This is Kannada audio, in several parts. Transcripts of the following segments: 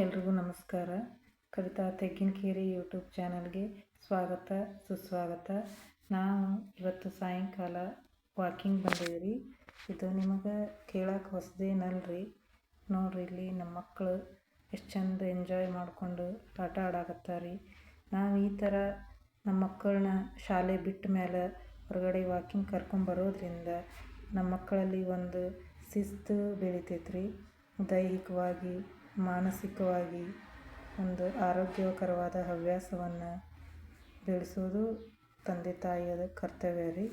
ಎಲ್ರಿಗೂ ನಮಸ್ಕಾರ. ಕವಿತಾ ತೆಗ್ಗಿನಕೇರಿ ಯೂಟ್ಯೂಬ್ ಚಾನಲ್ಗೆ ಸ್ವಾಗತ, ಸುಸ್ವಾಗತ. ನಾವು ಇವತ್ತು ಸಾಯಂಕಾಲ ವಾಕಿಂಗ್ ಬಂದೇವ್ರಿ ಇದು ನಿಮಗೆ ಕೇಳಕ್ಕೆ ಹೊಸದೇನಲ್ರಿ? ನೋಡ್ರಿ ಇಲ್ಲಿ ನಮ್ಮ ಮಕ್ಕಳು ಎಷ್ಟು ಚಂದ ಎಂಜಾಯ್ ಮಾಡಿಕೊಂಡು ಆಟ ಆಡಾಕತ್ತಾರಿ. ನಾವು ಈ ಥರ ನಮ್ಮ ಮಕ್ಕಳನ್ನ ಶಾಲೆ ಬಿಟ್ಟ ಮೇಲೆ ಹೊರಗಡೆ ವಾಕಿಂಗ್ ಕರ್ಕೊಂಬರೋದ್ರಿಂದ ನಮ್ಮ ಮಕ್ಕಳಲ್ಲಿ ಒಂದು ಶಿಸ್ತು ಬೆಳಿತೈತ್ರಿ. ದೈಹಿಕವಾಗಿ ಮಾನಸಿಕವಾಗಿ ಒಂದು ಆರೋಗ್ಯಕರವಾದ ಹವ್ಯಾಸವನ್ನು ಬೆಳೆಸೋದು ತಂದೆ ತಾಯಿಯ ಕರ್ತವ್ಯ ರೀ.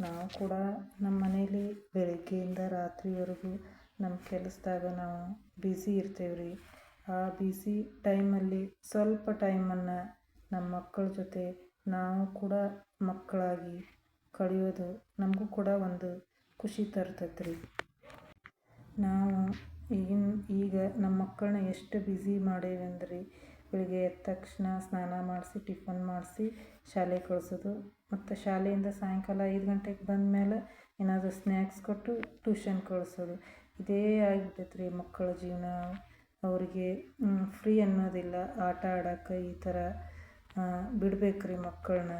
ನಾವು ಕೂಡ ನಮ್ಮ ಮನೇಲಿ ಬೆಳಗ್ಗೆಯಿಂದ ರಾತ್ರಿವರೆಗೂ ನಮ್ಮ ಕೆಲಸದಾಗ ನಾವು ಬ್ಯುಸಿ ಇರ್ತೇವೆ ರೀ. ಆ ಬ್ಯುಸಿ ಟೈಮಲ್ಲಿ ಸ್ವಲ್ಪ ಟೈಮನ್ನು ನಮ್ಮ ಮಕ್ಕಳ ಜೊತೆ ನಾವು ಕೂಡ ಮಕ್ಕಳಾಗಿ ಕಳೆಯೋದು ನಮಗೂ ಕೂಡ ಒಂದು ಖುಷಿ ತರ್ತೈತೆ ರೀ. ನಾವು ಈಗಿನ, ಈಗ ನಮ್ಮ ಮಕ್ಕಳನ್ನ ಎಷ್ಟು ಬ್ಯುಸಿ ಮಾಡೇವಿ ಅಂದ್ರೆ ಬೆಳಿಗ್ಗೆ ಎದ್ದ ತಕ್ಷಣ ಸ್ನಾನ ಮಾಡಿಸಿ, ಟಿಫನ್ ಮಾಡಿಸಿ ಶಾಲೆಗೆ ಕಳಿಸೋದು. ಮತ್ತು ಶಾಲೆಯಿಂದ ಸಾಯಂಕಾಲ ಐದು ಗಂಟೆಗೆ ಬಂದ ಮೇಲೆ ಏನಾದರೂ ಸ್ನ್ಯಾಕ್ಸ್ ಕೊಟ್ಟು ಟ್ಯೂಷನ್ ಕಳಿಸೋದು. ಇದೇ ಆಗಿಬಿಟ್ಟೈತೆ ರೀ ಮಕ್ಕಳ ಜೀವನ. ಅವರಿಗೆ ಫ್ರೀ ಅನ್ನೋದಿಲ್ಲ. ಆಟ ಆಡೋಕ್ಕೆ ಈ ಥರ ಬಿಡ್ಬೇಕು ರೀ ಮಕ್ಕಳನ್ನ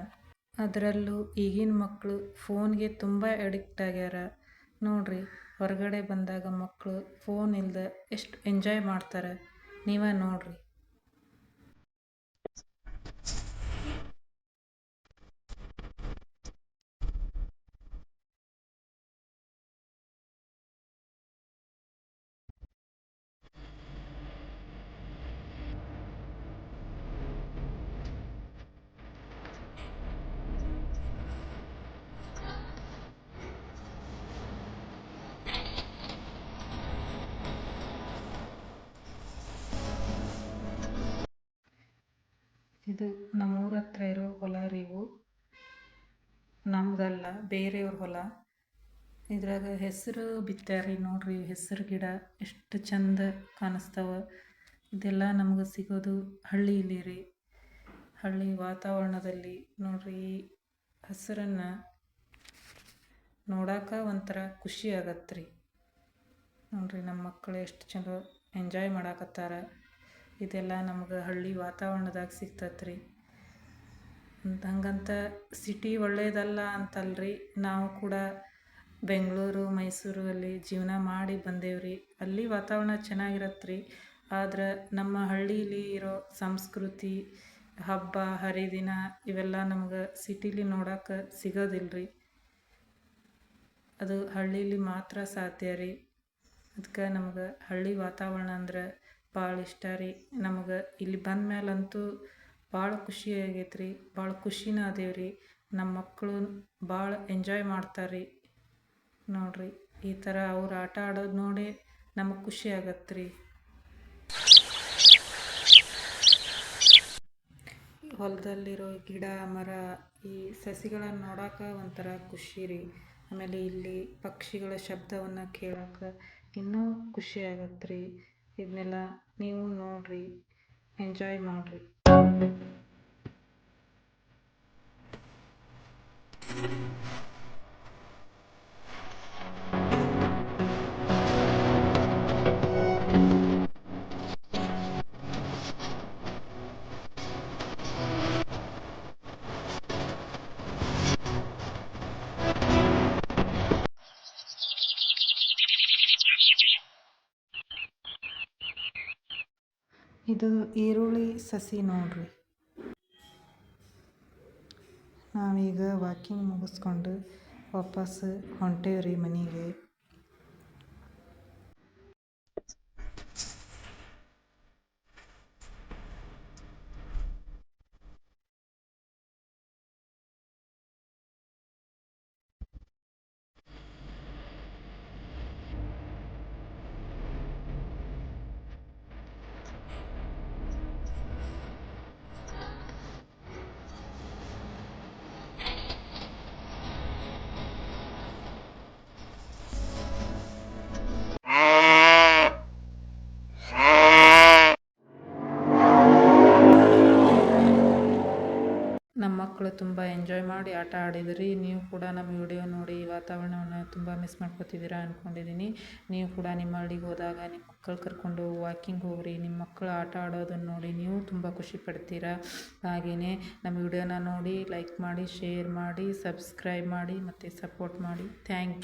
ಅದರಲ್ಲೂ ಈಗಿನ ಮಕ್ಕಳು ಫೋನ್ಗೆ ತುಂಬ ಅಡಿಕ್ಟ್ ಆಗ್ಯಾರ. ನೋಡ್ರಿ ಹೊರಗಡೆ ಬಂದಾಗ ಮಕ್ಕಳು ಫೋನ್ ಇಲ್ಲದೆ ಎಷ್ಟು ಎಂಜಾಯ್ ಮಾಡ್ತಾರೆ? ನೀವೇ ನೋಡ್ರಿ. ಇದು ನಮ್ಮೂರ ಹತ್ರ ಇರೋ ಹೊಲ ರೀ ಇವು. ನಮ್ಮದಲ್ಲ ಬೇರೆಯವ್ರ ಹೊಲ. ಇದ್ರಾಗ ಹೆಸರು ಬಿತ್ತಾರಿ ನೋಡ್ರಿ, ಹೆಸರು ಗಿಡ ಎಷ್ಟು ಚಂದ ಕಾಣಿಸ್ತಾವ. ಇದೆಲ್ಲ ನಮ್ಗೆ ಸಿಗೋದು ಹಳ್ಳಿಯಲ್ಲಿ ರೀ. ಹಳ್ಳಿ ವಾತಾವರಣದಲ್ಲಿ ನೋಡ್ರಿ, ಈ ಹಸಿರನ್ನು ನೋಡಾಕ ಒಂಥರ ಖುಷಿ ಆಗತ್ತೆ ರೀ ನೋಡ್ರಿ ನಮ್ಮ ಮಕ್ಕಳು ಎಷ್ಟು ಚಲೋ ಎಂಜಾಯ್ ಮಾಡಾಕತ್ತಾರ. ಇದೆಲ್ಲ ನಮ್ಗೆ ಹಳ್ಳಿ ವಾತಾವರಣದಾಗ ಸಿಗ್ತೈತೆ ರೀ ಹಂಗಂತ ಸಿಟಿ ಒಳ್ಳೆಯದಲ್ಲ ಅಂತಲ್ರಿ. ನಾವು ಕೂಡ ಬೆಂಗಳೂರು, ಮೈಸೂರು ಅಲ್ಲಿ ಜೀವನ ಮಾಡಿ ಬಂದೇವ್ರಿ. ಅಲ್ಲಿ ವಾತಾವರಣ ಚೆನ್ನಾಗಿರತ್ತೆ ರೀ ಆದ್ರೆ ನಮ್ಮ ಹಳ್ಳಿಲಿ ಇರೋ ಸಂಸ್ಕೃತಿ, ಹಬ್ಬ, ಹರಿದಿನ ಇವೆಲ್ಲ ನಮ್ಗೆ ಸಿಟಿಲಿ ನೋಡೋಕೆ ಸಿಗೋದಿಲ್ಲ ರೀ ಅದು ಹಳ್ಳೀಲಿ ಮಾತ್ರ ಸಾಧ್ಯ ರೀ. ಅದಕ್ಕೆ ನಮ್ಗೆ ಹಳ್ಳಿ ವಾತಾವರಣ ಅಂದ್ರೆ ಭಾಳ ಇಷ್ಟ ರೀ. ನಮ್ಗೆ ಇಲ್ಲಿ ಬಂದ ಮೇಲಂತೂ ಭಾಳ ಖುಷಿ ಆಗೈತೆ ರೀ. ಭಾಳ ಖುಷಿನ ಅದೇವಿ ರೀ. ನಮ್ಮ ಮಕ್ಕಳು ಭಾಳ ಎಂಜಾಯ್ ಮಾಡ್ತಾರೆ ರೀ. ನೋಡ್ರಿ, ಈ ಥರ ಅವ್ರು ಆಟ ಆಡೋದು ನೋಡಿ ನಮಗೆ ಖುಷಿ ಆಗತ್ತೆ ರೀ. ಹೊಲದಲ್ಲಿರೋ ಗಿಡ, ಮರ, ಈ ಸಸಿಗಳನ್ನು ನೋಡೋಕೆ ಒಂಥರ ಖುಷಿ ರೀ. ಆಮೇಲೆ ಇಲ್ಲಿ ಪಕ್ಷಿಗಳ ಶಬ್ದವನ್ನು ಕೇಳೋಕೆ ಇನ್ನೂ ಖುಷಿ ಆಗತ್ತೆ ರೀ. ಇದನ್ನೆಲ್ಲ ನೀವು ನೋಡಿರಿ ಎಂಜಾಯ್ ಮಾಡಿರಿ. ಇದು ಈರುಳ್ಳಿ ಸಸಿ ನೋಡ್ರಿ. ನಾವೀಗ ವಾಕಿಂಗ್ ಮುಗಿಸ್ಕೊಂಡು ವಾಪಸ್ ಹೊಂಟೇವ್ರಿ ಮನೆಗೆ. ಮಕ್ಕಳು ತುಂಬ ಎಂಜಾಯ್ ಮಾಡಿ ಆಟ ಆಡಿದ್ರಿ. ನೀವು ಕೂಡ ನಮ್ಮ ವಿಡಿಯೋ ನೋಡಿ ವಾತಾವರಣವನ್ನು ತುಂಬ ಮಿಸ್ ಮಾಡ್ಕೊತಿದ್ದೀರಾ ಅಂದ್ಕೊಂಡಿದ್ದೀನಿ ನೀವು ಕೂಡ ನಿಮ್ಮ ಹಳ್ಳಿಗೆ ಹೋದಾಗ, ನಿಮ್ಮ ಮಕ್ಕಳು ಕರ್ಕೊಂಡು ವಾಕಿಂಗ್ ಹೋಗ್ರಿ. ನಿಮ್ಮ ಮಕ್ಕಳು ಆಟ ಆಡೋದನ್ನು ನೋಡಿ ನೀವು ತುಂಬ ಖುಷಿ ಪಡ್ತೀರಾ? ಹಾಗೆಯೇ ನಮ್ಮ ವಿಡಿಯೋನ ನೋಡಿ ಲೈಕ್ ಮಾಡಿ ಶೇರ್ ಮಾಡಿ ಸಬ್ಸ್ಕ್ರೈಬ್ ಮಾಡಿ, ಮತ್ತು ಸಪೋರ್ಟ್ ಮಾಡಿ. Thank you